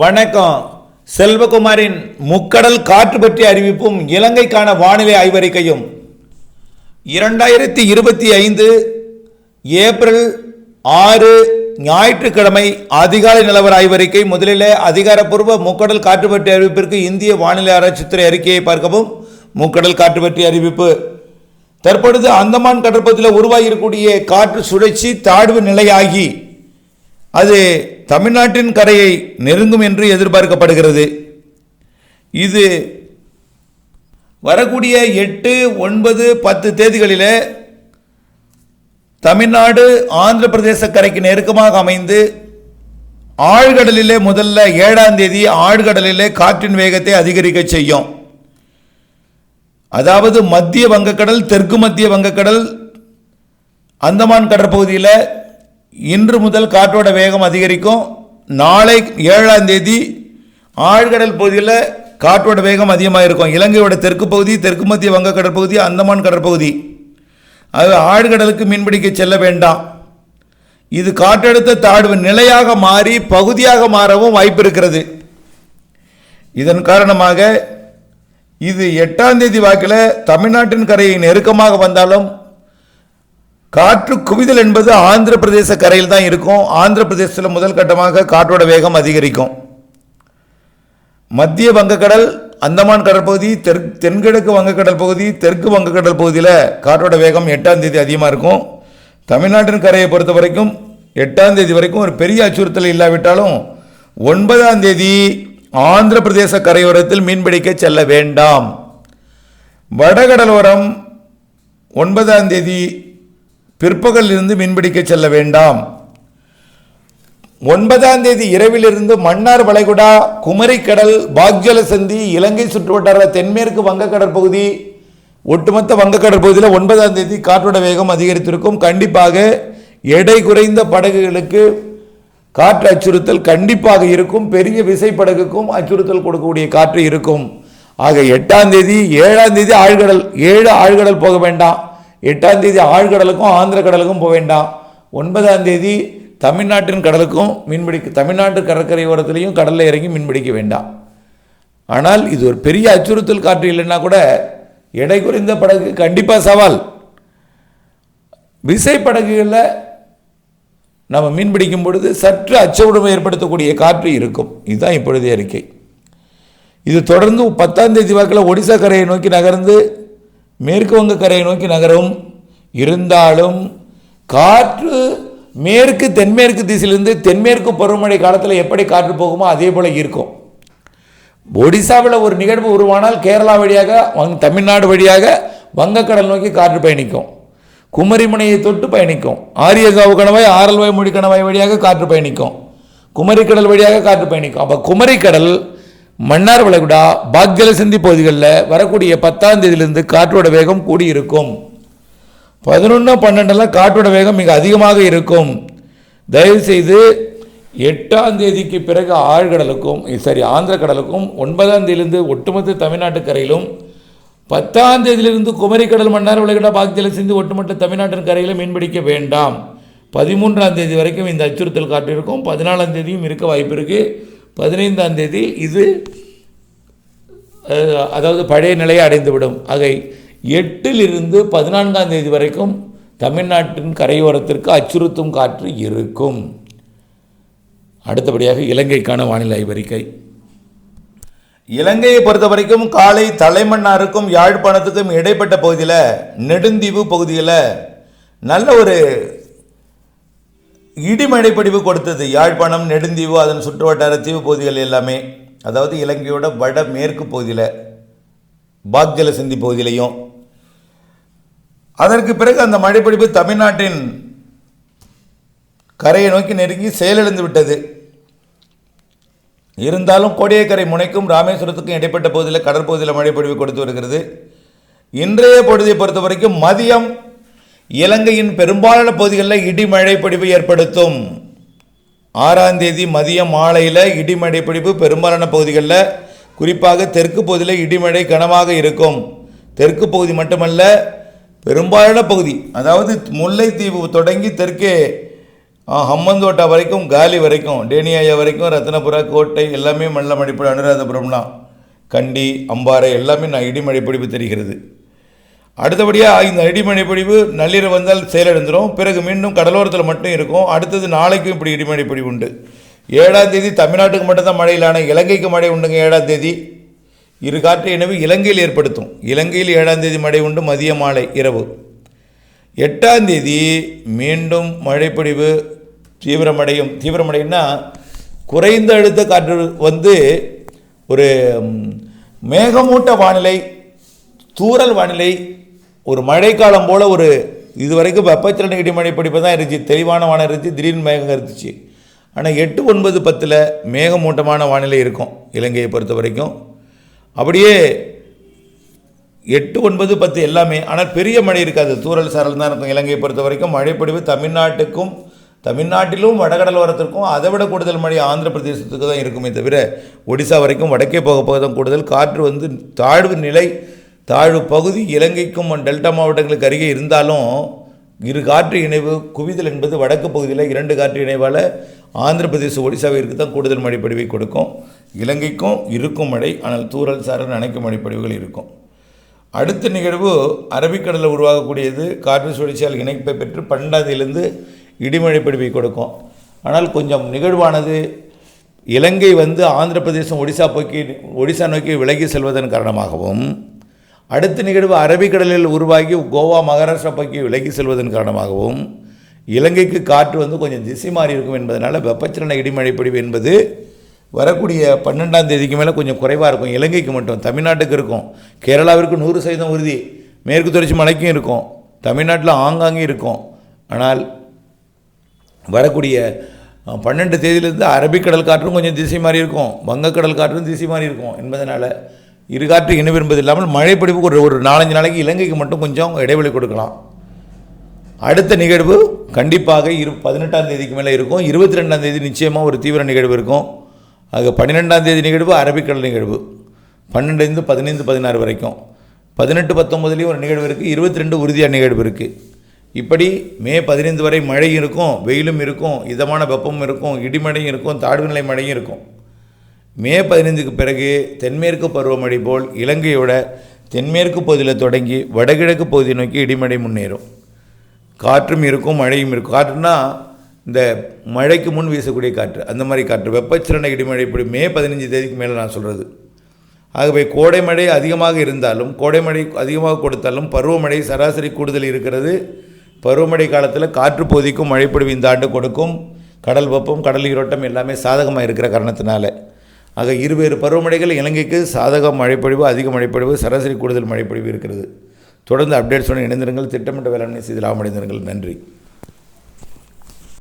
வணக்கம். செல்வகுமாரின் முக்கடல் காற்று பற்றிய அறிவிப்பும் இலங்கைக்கான வானிலை ஆய்வறிக்கையும். இரண்டாயிரத்தி இருபத்தி ஐந்து ஏப்ரல் ஆறு ஞாயிற்றுக்கிழமை அதிகாலை நிலவர ஆய்வறிக்கை. முதலில் அதிகாரப்பூர்வ முக்கடல் காற்று பற்றிய அறிவிப்பிற்கு இந்திய வானிலை ஆராய்ச்சித்துறை அறிக்கையை பார்க்கவும். முக்கடல் காற்று பற்றிய அறிவிப்பு. தற்பொழுது அந்தமான் கடற்பகுதியில் உருவாகியிருக்கக்கூடிய காற்று சுழற்சி தாழ்வு நிலையாகி அது தமிழ்நாட்டின் கரையை நெருங்கும் என்று எதிர்பார்க்கப்படுகிறது. இது வரக்கூடிய எட்டு ஒன்பது பத்து தேதிகளில் தமிழ்நாடு ஆந்திர பிரதேச கரைக்கு நெருக்கமாக அமைந்து ஆழ்கடலிலே முதல்ல ஏழாம் தேதி ஆழ்கடலிலே காற்றின் வேகத்தை அதிகரிக்க செய்யும். அதாவது மத்திய வங்கக்கடல் தெற்கு மத்திய வங்கக்கடல் அந்தமான் கடற்பகுதியில் இன்று முதல் காற்றோட வேகம் அதிகரிக்கும். நாளை ஏழாம் தேதி ஆழ்கடல் பகுதியில் காற்றோட வேகம் அதிகமாக இருக்கும் இலங்கையோட தெற்கு பகுதி தெற்கு மத்திய வங்க கடற்பகுதி அந்தமான் கடற்பகுதி அது ஆழ்கடலுக்கு மீன்பிடிக்க செல்ல வேண்டாம். இது காற்றழுத்த தாழ்வு நிலையாக மாறி பகுதியாக மாறவும் வாய்ப்பு இருக்கிறது. இதன் காரணமாக இது எட்டாம் தேதி வாக்கில் தமிழ்நாட்டின் கரையை நெருக்கமாக வந்தாலும் காற்று குவிதல் என்பது ஆந்திர பிரதேச கரையில் தான் இருக்கும். ஆந்திர பிரதேசத்தில் முதல் கட்டமாக காற்றோட வேகம் அதிகரிக்கும். மத்திய வங்கக்கடல் அந்தமான் கடற்பகுதி தெற் தென்கிழக்கு வங்கக்கடல் பகுதி தெற்கு வங்கக்கடல் பகுதியில் காற்றோட வேகம் எட்டாம் தேதி அதிகமாக இருக்கும். தமிழ்நாட்டின் கரையை பொறுத்த வரைக்கும் எட்டாம் தேதி வரைக்கும் ஒரு பெரிய அச்சுறுத்தல் இல்லாவிட்டாலும் ஒன்பதாம் தேதி ஆந்திர பிரதேச கரையோரத்தில் மீன்பிடிக்க செல்ல வேண்டாம். வடகடலோரம் ஒன்பதாம் தேதி பிற்பகலில் இருந்து மீன்பிடிக்க செல்ல வேண்டாம். ஒன்பதாம் தேதி இரவிலிருந்து மன்னார் வளைகுடா குமரிக்கடல் பாக்ஜல சந்தி இலங்கை சுற்றுவட்டார தென்மேற்கு வங்கக்கடற்பகுதி ஒட்டுமொத்த வங்கக்கடற் பகுதியில் ஒன்பதாம் தேதி காற்றோட வேகம் அதிகரித்திருக்கும். கண்டிப்பாக எடை குறைந்த படகுகளுக்கு காற்று அச்சுறுத்தல் கண்டிப்பாக இருக்கும். பெரிய விசைப்படகுக்கும் அச்சுறுத்தல் கொடுக்கக்கூடிய காற்று இருக்கும். ஆக எட்டாம் தேதி ஏழாம் தேதி ஆழ்கடல் ஏழு ஆழ்கடல் போக வேண்டாம். எட்டாம் தேதி ஆழ்கடலுக்கும் ஆந்திர கடலுக்கும் போக வேண்டாம். ஒன்பதாம் தேதி தமிழ்நாட்டின் கடலுக்கும் மீன்பிடிக்க தமிழ்நாட்டு கடற்கரை ஓரத்துலேயும் கடலில் இறங்கி மீன்பிடிக்க வேண்டாம். ஆனால் இது ஒரு பெரிய அச்சுறுத்தல் காற்று இல்லைன்னா கூட எடை குறைந்த படகு கண்டிப்பாக சவால். விசை படகுகளில் நம்ம மீன் பிடிக்கும் பொழுது சற்று அச்சவுடன் ஏற்படுத்தக்கூடிய காற்று இருக்கும். இதுதான் இப்பொழுதே அறிக்கை. இது தொடர்ந்து பத்தாம் தேதி வாக்கில் ஒடிசா கரையை நோக்கி நகர்ந்து மேற்கு வங்க கரையை நோக்கி நகரும் இருந்தாலும் காற்று மேற்கு தென்மேற்கு திசையிலிருந்து தென்மேற்கு பருவமழை காலத்தில் எப்படி காற்று போகுமோ அதே போல் இருக்கும். ஒடிசாவில் ஒரு நிகழ்வு உருவானால் கேரளா வழியாக வங் தமிழ்நாடு வழியாக வங்கக்கடல் நோக்கி காற்று பயணிக்கும். குமரிமுனையை தொட்டு பயணிக்கும். ஆரியகாவு கணவாய் ஆரல்வாய் மொழி கணவாய் வழியாக காற்று பயணிக்கும். குமரிக்கடல் வழியாக காற்று பயணிக்கும். அப்போ குமரிக்கடல் மன்னார் வளைகுடா பாக்ஜலசந்தி பகுதிகளில் வரக்கூடிய பத்தாம் தேதியிலிருந்து காற்றோட வேகம் கூடியிருக்கும். பதினொன்று பன்னெண்டெல்லாம் காற்றோட வேகம் மிக அதிகமாக இருக்கும். தயவுசெய்து எட்டாம் தேதிக்கு பிறகு ஆழ்கடலுக்கும் சரி ஆந்திர கடலுக்கும் ஒன்பதாம் தேதியிலிருந்து ஒட்டுமொத்த தமிழ்நாட்டு கரையிலும் பத்தாம் தேதியிலிருந்து குமரிக்கடல் மன்னார் விளையாட பாக்தியில் சிந்து ஒட்டுமொத்த தமிழ்நாட்டின் கரையில் மீன்பிடிக்க வேண்டாம். பதிமூன்றாம் தேதி வரைக்கும் இந்த அச்சுறுத்தல் காற்று இருக்கும் பதினாலாம் தேதியும் இருக்க வாய்ப்பு இருக்குது பதினைந்தாம் தேதி இது அதாவது பழைய நிலையை அடைந்துவிடும். ஆகை எட்டிலிருந்து பதினான்காம் தேதி வரைக்கும் தமிழ்நாட்டின் கரையோரத்திற்கு அச்சுறுத்தும் காற்று இருக்கும். அடுத்தபடியாக இலங்கைக்கான வானிலை ஆய்வறிக்கை. இலங்கையை பொறுத்த வரைக்கும் காலை தலைமன்னாருக்கும் யாழ்ப்பாணத்துக்கும் இடைப்பட்ட பகுதியில் நெடுந்தீவு பகுதியில் நல்ல ஒரு இடிமழை பொழிவு கொடுத்தது. யாழ்ப்பாணம் நெடுந்தீவு அதன் சுற்றுவட்டார தீவு பகுதிகள் எல்லாமே அதாவது இலங்கையோட வட மேற்கு பகுதியில் பாக்ஜல சிந்தி பகுதியிலையும். அதற்கு பிறகு அந்த மழைப்பிடிப்பு தமிழ்நாட்டின் கரையை நோக்கி நெருங்கி செயலிழந்து விட்டது. இருந்தாலும் கோடியக்கரை முனைக்கும் ராமேஸ்வரத்துக்கும் இடைப்பட்ட பகுதியில் கடற்பகுதியில் மழைப்பொழிவு கொடுத்து வருகிறது. இன்றைய பொழுதை பொறுத்த வரைக்கும் மதியம் இலங்கையின் பெரும்பாலான பகுதிகளில் இடிமழை பொழிவு ஏற்படுத்தும். ஆறாம் தேதி மதியம் மாலையில் இடிமழை பொழிவு பெரும்பாலான பகுதிகளில் குறிப்பாக தெற்கு பகுதியில் இடிமழை கனமாக இருக்கும். தெற்கு பகுதி மட்டுமல்ல பெரும்பாலான பகுதி அதாவது முல்லைத்தீவு தொடங்கி தெற்கே ஹம்மந்தோட்டா வரைக்கும் காலி வரைக்கும் டேனியாயா வரைக்கும் ரத்னபுரா கோட்டை எல்லாமே மல்ல மடிப்பு அனுராதபுரம்லாம் கண்டி அம்பாறை எல்லாமே நான் இடிமழை பிடிப்பு தெரிகிறது. அடுத்தபடியாக இந்த இடிமழை பொழிவு நள்ளிரவு வந்தால் செயலிழந்துடும் பிறகு மீண்டும் கடலோரத்தில் மட்டும் இருக்கும். அடுத்தது நாளைக்கும் இப்படி இடிமழை பொழிவு உண்டு. ஏழாம் தேதி தமிழ்நாட்டுக்கு மட்டும்தான் மழை இல்லான இலங்கைக்கு மழை உண்டுங்க ஏழாம் தேதி. இரு காற்று எனவே இலங்கையில் ஏற்படுத்தும். இலங்கையில் ஏழாம் தேதி மழை உண்டு மதிய மாலை இரவு. எட்டாம் தேதி மீண்டும் மழைப்பொழிவு தீவிரமடையும். தீவிரமடையும்னா குறைந்த அழுத்த காற்று வந்து ஒரு மேகமூட்ட வானிலை தூறல் வானிலை ஒரு மழைக்காலம் போல் ஒரு இது வரைக்கும் வெப்பச்சலன இடிமழை படிப்பு தான் இருந்துச்சு. தெளிவான வானம் இருந்துச்சு திடீர்னு மேகம் இருந்துச்சு. ஆனால் எட்டு ஒன்பது பத்தில் மேகமூட்டமான வானிலை இருக்கும் இலங்கையை பொறுத்த வரைக்கும். அப்படியே எட்டு ஒன்பது பத்து எல்லாமே ஆனால் பெரிய மழை இருக்காது. தூரல் சாரல் தான் இருக்கும் இலங்கையை பொறுத்த வரைக்கும். மழைப்படிவு தமிழ்நாட்டுக்கும் தமிழ்நாட்டிலும் வடகடலோரத்திற்கும் அதை விட கூடுதல் மழை ஆந்திர பிரதேசத்துக்கு தான் இருக்குமே தவிர ஒடிசா வரைக்கும் வடக்கே போக போக தான் கூடுதல். காற்று வந்து தாழ்வு நிலை தாழ்வு பகுதி இலங்கைக்கும் டெல்டா மாவட்டங்களுக்கு அருகே இருந்தாலும் இரு காற்று இணைவு குவிதல் என்பது வடக்கு பகுதியில் இரண்டு காற்று இணைவால் ஆந்திர பிரதேச ஒடிசாவிற்கு தான் கூடுதல் மழைப்படிவை கொடுக்கும். இலங்கைக்கும் இருக்கும் மழை ஆனால் தூறல் சாரல் அணைக்கும் மழைப்படிவுகள் இருக்கும். அடுத்த நிகழ்வு அரபிக்கடலில் உருவாகக்கூடியது காற்று சுழற்சியால் இணைப்பை பெற்று பன்னெண்டாவதுலேருந்து இடிமழைப்படிவை கொடுக்கும். ஆனால் கொஞ்சம் நிகழ்வானது இலங்கை வந்து ஆந்திர பிரதேசம் ஒடிசா போக்கி ஒடிசா நோக்கி விலகி செல்வதன் காரணமாகவும் அடுத்த நிகழ்வு அரபிக்கடலில் உருவாகி கோவா மகாராஷ்டிரா பக்கி விலகி செல்வதன் காரணமாகவும் இலங்கைக்கு காற்று வந்து கொஞ்சம் திசை மாறி இருக்கும் என்பதனால் வெப்பச்சலன இடிமழை பொழிவு என்பது வரக்கூடிய பன்னெண்டாம் தேதிக்கு மேலே கொஞ்சம் குறைவாக இருக்கும். இலங்கைக்கு மட்டும் தமிழ்நாட்டுக்கு இருக்கும். கேரளாவிற்கு நூறு சதவீதம் உறுதி. மேற்கு தொடர்ச்சி மலைக்கும் இருக்கும். தமிழ்நாட்டில் ஆங்காங்கே இருக்கும். ஆனால் வரக்கூடிய பன்னெண்டு தேதியிலிருந்து அரபிக்கடல் காற்றும் கொஞ்சம் திசை மாறி இருக்கும். வங்கக்கடல் காற்றும் திசை மாறி இருக்கும் என்பதனால் இருகாற்று இனவென்பது இல்லாமல் மழைப்பிடிப்புக்கு ஒரு ஒரு நாலஞ்சு நாளைக்கு இலங்கைக்கு மட்டும் கொஞ்சம் இடைவெளி கொடுக்கலாம். அடுத்த நிகழ்வு கண்டிப்பாக இரு பதினெட்டாம் தேதிக்கு மேலே இருக்கும். இருபத்தி ரெண்டாம் தேதி நிச்சயமாக ஒரு தீவிர நிகழ்வு இருக்கும். ஆக பன்னிரெண்டாம் தேதி நிகழ்வு அரபிக்கடல் நிகழ்வு. பன்னெண்டுலேருந்து பதினைந்து பதினாறு வரைக்கும். பதினெட்டு பத்தொம்பதுலேயும் ஒரு நிகழ்வு இருக்குது இருபத்தி ரெண்டு உறுதியான நிகழ்வு இருக்குது இப்படி மே பதினைந்து வரை மழையும் இருக்கும் வெயிலும் இருக்கும் இதமான வெப்பமும் இருக்கும் இடிமழையும் இருக்கும் தாழ்வுநிலை மழையும் இருக்கும். மே பதினைந்துக்கு பிறகு தென்மேற்கு பருவமழை போல் இலங்கையோட தென்மேற்கு பகுதியில் தொடங்கி வடகிழக்கு பகுதியை நோக்கி இடிமழை முன்னேறும். காற்றும் இருக்கும் மழையும் இருக்கும். காற்றுனா இந்த மழைக்கு முன் வீசக்கூடிய காற்று. அந்த மாதிரி காற்று. வெப்பச்சலன இடிமழை இப்படி மே பதினஞ்சு தேதிக்கு மேலே நான் சொல்கிறது ஆகவே கோடை மழை அதிகமாக இருந்தாலும் கோடை மழை அதிகமாக கொடுத்தாலும் பருவமழை சராசரி கூடுதல் இருக்கிறது. பருவமழை காலத்தில் காற்று பகுதிக்கும் மழைப்பொழிவு இந்த ஆண்டு கொடுக்கும். கடல் வெப்பம் கடல் ஈரோட்டம் எல்லாமே சாதகமாக இருக்கிற காரணத்தினால. ஆக இருவேறு பருவமழைகள் இலங்கைக்கு சாதக மழைப்பொழிவு அதிக மழைப்பொழிவு சராசரி கூடுதல் மழைப்பொழிவு இருக்கிறது. தொடர்ந்து அப்டேட்ஸுடன் இணைந்திருங்கள். திட்டமிட்ட வேளாண்மை செய்து லாபமடைந்திருங்கள். நன்றி.